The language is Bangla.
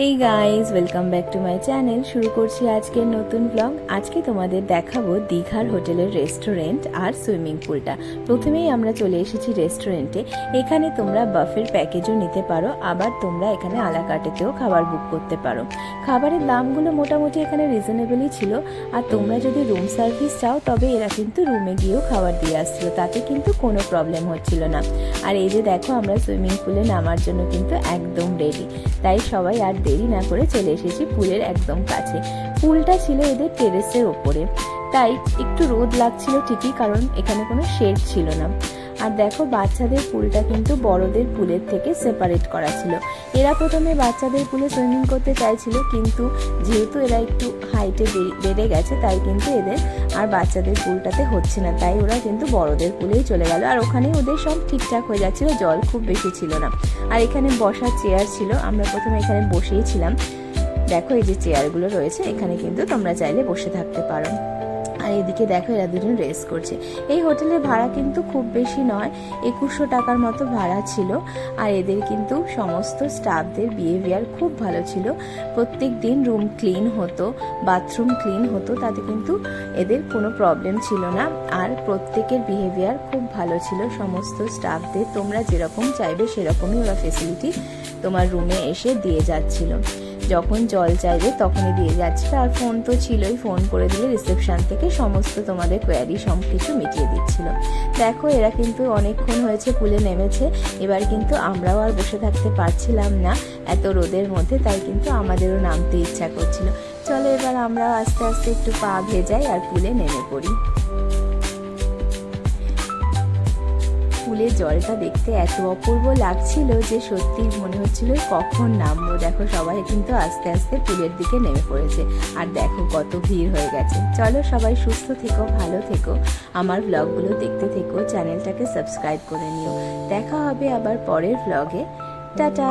Hey guys welcome back to my channel শুরু করছি আজকের নতুন ব্লগ আজকে তোমাদের দেখাবো দীঘার হোটেলের রেস্টুরেন্ট আর সুইমিং পুলটা প্রথমেই আমরা চলে এসেছি রেস্টুরেন্টে এখানে তোমরা বাফের প্যাকেজও নিতে পারো, আবার তোমরা এখানে আলাকাটেতেও খাবার বুক করতে পারো। খাবারের দামগুলো মোটামুটি এখানে রিজনেবলই ছিল। আর তোমরা যদি রুম সার্ভিস চাও, তবে এরা কিন্তু রুমে গিয়েও খাবার দিয়ে আসছিল। তাতে কিন্তু কোনো প্রবলেম হচ্ছিল না। আর এই যে দেখো, আমরা সুইমিং পুলে নামার জন্য কিন্তু একদম রেডি তাই সবাই আর দেরি না করে চলে এসেছি পুলের একদম কাছে। পুলটা ছিল এদের টেরেসের ওপরে। তাই একটু রোদ লাগছিল ঠিকই, কারণ এখানে কোনো শেড ছিল না। আর দেখো, বাচ্চাদের পুলটা কিন্তু বড়দের পুলের থেকে সেপারেট করা ছিল। এরা প্রথমে বাচ্চাদের পুলে সুইমিং করতে চাইছিল, কিন্তু যেহেতু এরা একটু হাইটে বেড়ে গেছে, তাই কিন্তু এদের আর বাচ্চাদের পুলটাতে হচ্ছে না। তাই ওরা কিন্তু বড়দের পুলেই চলে গেল। আর ওখানেই ওদের সব ঠিকঠাক হয়ে যাচ্ছিল, জল খুব বেশি ছিল না। আর এখানে বসার চেয়ার ছিল, আমরা প্রথমে এখানে বসেই ছিলাম দেখো, এই যে চেয়ারগুলো রয়েছে, এখানে কিন্তু তোমরা চাইলে বসে থাকতে পারো। আর এদিকে দেখো এরা দুজন রেস করছে। এই হোটেলের ভাড়া কিন্তু খুব বেশি নয়, একুশশো টাকার মতো ভাড়া ছিল। আর এদের কিন্তু সমস্ত স্টাফদের বিহেভিয়ার খুব ভালো ছিল। প্রত্যেক দিন রুম ক্লিন হতো বাথরুম ক্লিন হতো, তাতে কিন্তু এদের কোনো প্রবলেম ছিল না। আর প্রত্যেকের বিহেভিয়ার খুব ভালো ছিল, সমস্ত স্টাফদের তোমরা যেরকম চাইবে সেরকমই ওরা ফেসিলিটি তোমার রুমে এসে দিয়ে যাচ্ছিল। যখন জল চাইবে তখনই দিয়ে যাচ্ছিল আর ফোন তো ছিলই ফোন করে দিলে রিসেপশন থেকে সমস্ত তোমাদের কোয়ারি সব কিছু মিটিয়ে দিচ্ছিল। দেখো, এরা কিন্তু অনেকক্ষণ হয়েছে পুলে নেমেছে, এবার কিন্তু আমরাও আর বসে থাকতে পারছিলাম না এত রোদের মধ্যে, তাই কিন্তু আমাদেরও নামতে ইচ্ছা করছিল। চলো এবার আমরা আস্তে আস্তে একটু পা ভেজাই আর পুলে নেমে পড়ি। পুলের জলটা দেখতে এত অপূর্ব লাগছিল যে সত্যি মনে হচ্ছিল কখন নামবো। দেখো, সবাই কিন্তু আস্তে আস্তে পুলের দিকে নেমে পড়েছে। আর দেখো, কত ভিড় হয়ে গেছে। চলো সবাই সুস্থ থেকো, ভালো থেকো। আমার ব্লগগুলো দেখতে থেকো, চ্যানেলটাকে সাবস্ক্রাইব করে নিও। দেখা হবে আবার পরের ব্লগে টাটা!